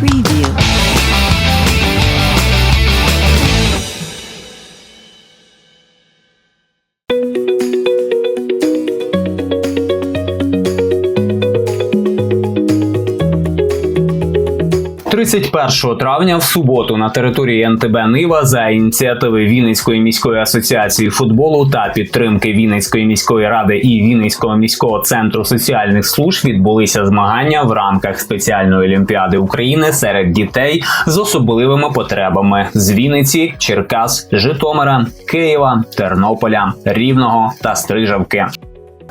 Preview. – 31 травня в суботу на території НТБ Нива за ініціативи Вінницької міської асоціації футболу та підтримки Вінницької міської ради і Вінницького міського центру соціальних служб відбулися змагання в рамках спеціальної олімпіади України серед дітей з особливими потребами з Вінниці, Черкас, Житомира, Києва, Тернополя, Рівного та Стрижавки.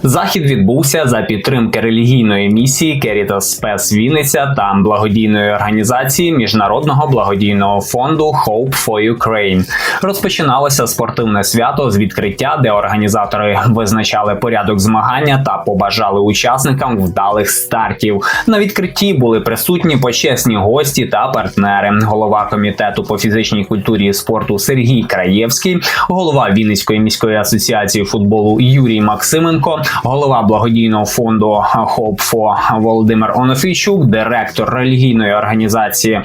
Захід відбувся за підтримки релігійної місії Caritas Спес Вінниця та благодійної організації Міжнародного благодійного фонду Hope for Ukraine. Розпочиналося спортивне свято з відкриття, де організатори визначали порядок змагання та побажали учасникам вдалих стартів. На відкритті були присутні почесні гості та партнери. Голова комітету по фізичній культурі і спорту Сергій Краєвський, голова Вінницької міської асоціації футболу Юрій Максименко, голова благодійного фонду Hope for Володимир Онофійчук, директор релігійної організації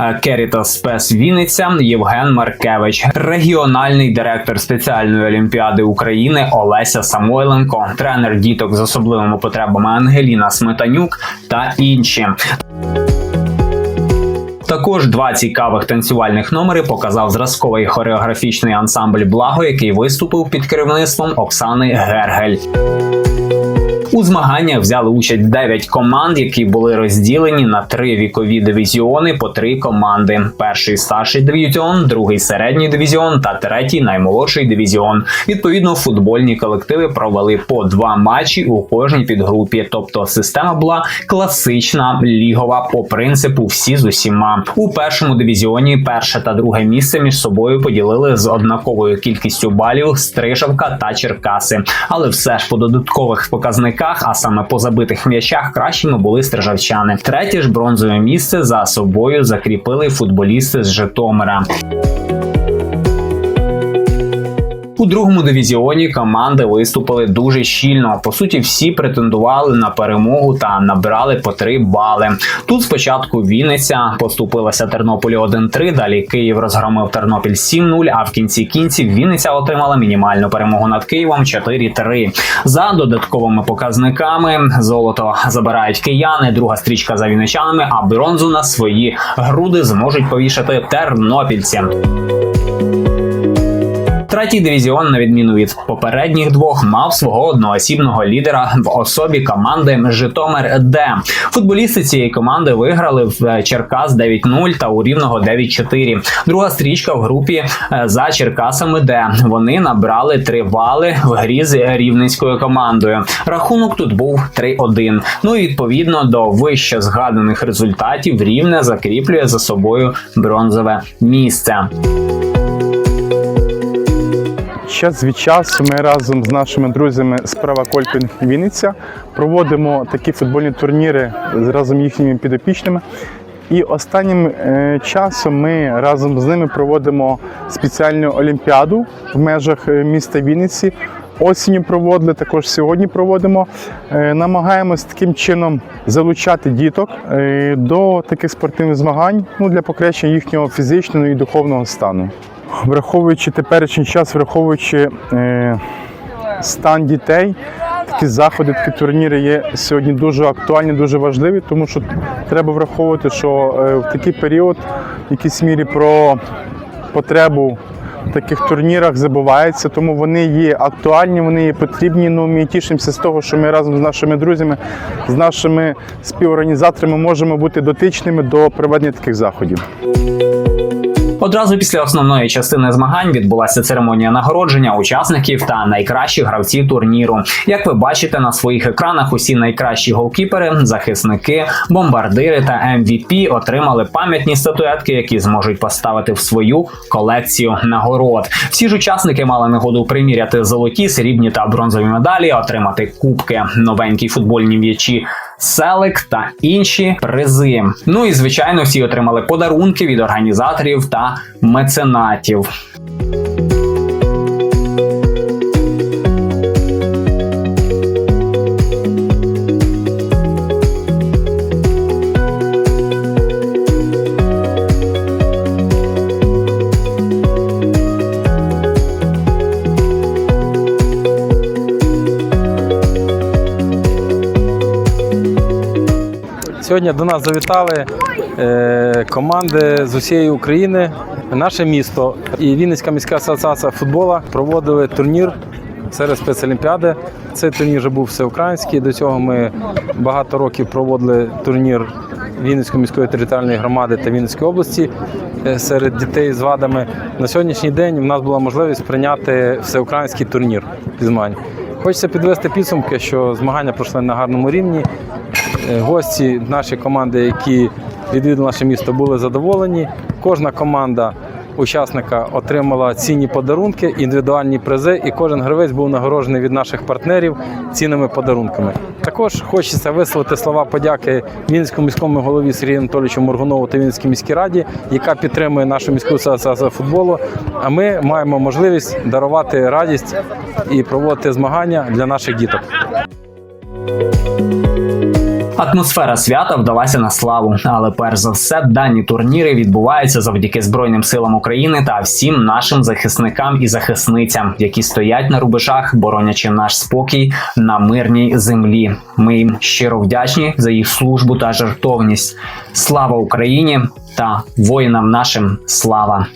е, Caritas Спес Вінниця Євген Маркевич, регіональний директор спеціальної олімпіади України Олеся Самойленко, тренер діток з особливими потребами Ангеліна Сметанюк та інші. Також два цікавих танцювальних номери показав зразковий хореографічний ансамбль Благо, який виступив під керівництвом Оксани Гергель. У змаганнях взяли участь 9 команд, які були розділені на три вікові дивізіони по три команди: перший старший дивізіон, другий середній дивізіон та третій наймолодший дивізіон. Відповідно, футбольні колективи провели по два матчі у кожній підгрупі. Тобто система була класична лігова по принципу всі з усіма. У першому дивізіоні перше та друге місце між собою поділили з однаковою кількістю балів Стрижавка та Черкаси, але все ж по додаткових показниках, а саме по забитих м'ячах, кращими були стрижавчани. Третє ж бронзове місце за собою закріпили футболісти з Житомира. У другому дивізіоні команди виступили дуже щільно. По суті, всі претендували на перемогу та набрали по 3 бали. Тут спочатку Вінниця поступилася Тернополі 1-3, Далі Київ розгромив Тернопіль 7-0, А в кінці кінців Вінниця отримала мінімальну перемогу над Києвом 4-3. За додатковими показниками золото забирають кияни. Друга стрічка за вінничанами, а бронзу на свої груди зможуть повішати тернопільці. Третій дивізіон, на відміну від попередніх двох, мав свого одноосібного лідера в особі команди Житомир Д. Футболісти цієї команди виграли в Черкас 9-0 та у Рівного 9-4. Друга стрічка в групі е, за Черкасами Д. Вони набрали три бали в грі з рівненською командою. Рахунок тут був 3-1. Ну і відповідно до вище згаданих результатів Рівне закріплює за собою бронзове місце. Час від часу ми разом з нашими друзями з права Кольпінг Вінниця проводимо такі футбольні турніри з разом їхніми підопічними. І останнім е, часом ми разом з ними проводимо спеціальну олімпіаду в межах е, міста Вінниці. Осінню проводили, також сьогодні проводимо. Е, Намагаємось таким чином залучати діток до таких спортивних змагань ну, для покращення їхнього фізичного і духовного стану. Враховуючи теперішній час, враховуючи е, стан дітей, такі заходи, такі турніри є сьогодні дуже актуальні, дуже важливі, тому що треба враховувати, що е, в такий період в якійсь мірі про потребу в таких турнірах забувається, тому вони є актуальні, вони є потрібні. Ну, ми тішимося з того, що ми разом з нашими друзями, з нашими співорганізаторами можемо бути дотичними до проведення таких заходів. Одразу після основної частини змагань відбулася церемонія нагородження учасників та найкращих гравців турніру. Як ви бачите на своїх екранах, усі найкращі голкіпери, захисники, бомбардири та MVP отримали пам'ятні статуетки, які зможуть поставити в свою колекцію нагород. Всі ж учасники мали нагоду приміряти золоті, срібні та бронзові медалі, отримати кубки, новенькі футбольні м'ячі. Селек та інші призи. Ну і звичайно, всі отримали подарунки від організаторів та меценатів. Сьогодні до нас завітали е, команди з усієї України. Наше місто і Вінницька міська асоціація футболу проводили турнір серед спецолімпіади. Цей турнір вже був всеукраїнський. До цього ми багато років проводили турнір Вінницької міської територіальної громади та Вінницької області е, серед дітей з вадами. На сьогоднішній день в нас була можливість прийняти всеукраїнський турнір зі змагань. Хочеться підвести підсумки, що змагання пройшли на гарному рівні. Е, Гості наші команди, які відвідали наше місто, були задоволені. Кожна команда учасника отримала цінні подарунки, індивідуальні призи, і кожен гравець був нагороджений від наших партнерів цінними подарунками. Також хочеться висловити слова подяки Вінницькому міському голові Сергію Анатолійовичу Моргунову та Вінницькій міській раді, яка підтримує нашу міську асоціацію футболу. А ми маємо можливість дарувати радість і проводити змагання для наших діток. Атмосфера свята вдалася на славу, але перш за все дані турніри відбуваються завдяки Збройним силам України та всім нашим захисникам і захисницям, які стоять на рубежах, боронячи наш спокій на мирній землі. Ми їм щиро вдячні за їх службу та жертовність. Слава Україні та воїнам нашим слава!